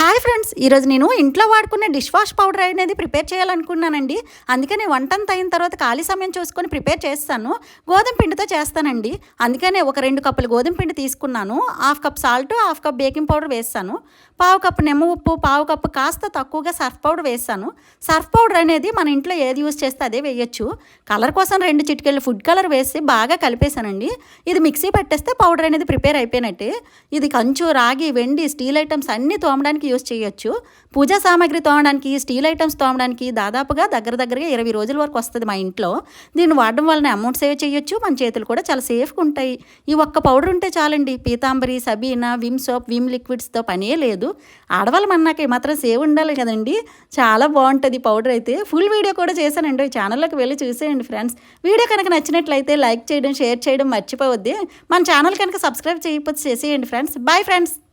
Hi friends ఈరోజు నేను ఇంట్లో వాడుకునే డిష్ వాష్ పౌడర్ అనేది ప్రిపేర్ చేయాలనుకున్నానండి. అందుకనే వంటంత అయిన తర్వాత ఖాళీ సమయం చూసుకొని ప్రిపేర్ చేస్తాను. గోధుమ పిండితో చేస్తానండి. అందుకనే ఒక రెండు కప్పులు గోధుమ పిండి తీసుకున్నాను. Half cup salt half cup baking powder వేస్తాను. పావు కప్పు నిమ్మ ఉప్పు పావు కప్పు కాస్త తక్కువగా సర్ఫ్ పౌడర్ వేస్తాను. సర్ఫ్ పౌడర్ అనేది మన ఇంట్లో ఏది యూస్ చేస్తే అదే వేయచ్చు. కలర్ కోసం రెండు చిటికెళ్ళు ఫుడ్ కలర్ వేసి బాగా కలిపేశానండి. ఇది మిక్సీ పట్టేస్తే పౌడర్ అనేది ప్రిపేర్ అయిపోయినట్టే. ఇది కంచు రాగి వెండి స్టీల్ ఐటమ్స్ అన్నీ తోమడానికి యూస్ చేయొచ్చు. పూజా సామాగ్రి తోమడానికి స్టీల్ ఐటమ్స్ తోమడానికి దాదాపుగా దగ్గర దగ్గరగా ఇరవై రోజుల వరకు వస్తుంది మా ఇంట్లో. దీన్ని వాడడం వలన అమౌంట్ సేవ్ చేయొచ్చు. మన చేతులు కూడా చాలా సేఫ్గా ఉంటాయి. ఈ ఒక్క పౌడర్ ఉంటే చాలండి. Pitambari Sabena Vim soap Vim లిక్విడ్స్తో పనే లేదు. ఆడవాళ్ళం అన్నాక మాత్రం సేవ్ ఉండాలి కదండి. చాలా బాగుంటుంది పౌడర్ అయితే. ఫుల్ వీడియో కూడా చేశానండి. ఈ ఛానల్లోకి వెళ్ళి చూసేయండి ఫ్రెండ్స్. వీడియో కనుక నచ్చినట్లయితే లైక్ చేయడం షేర్ చేయడం మర్చిపోవద్దు. మన ఛానల్ కనుక సబ్స్క్రైబ్ చేయకపోతే చేసేయండి ఫ్రెండ్స్. Bye friends.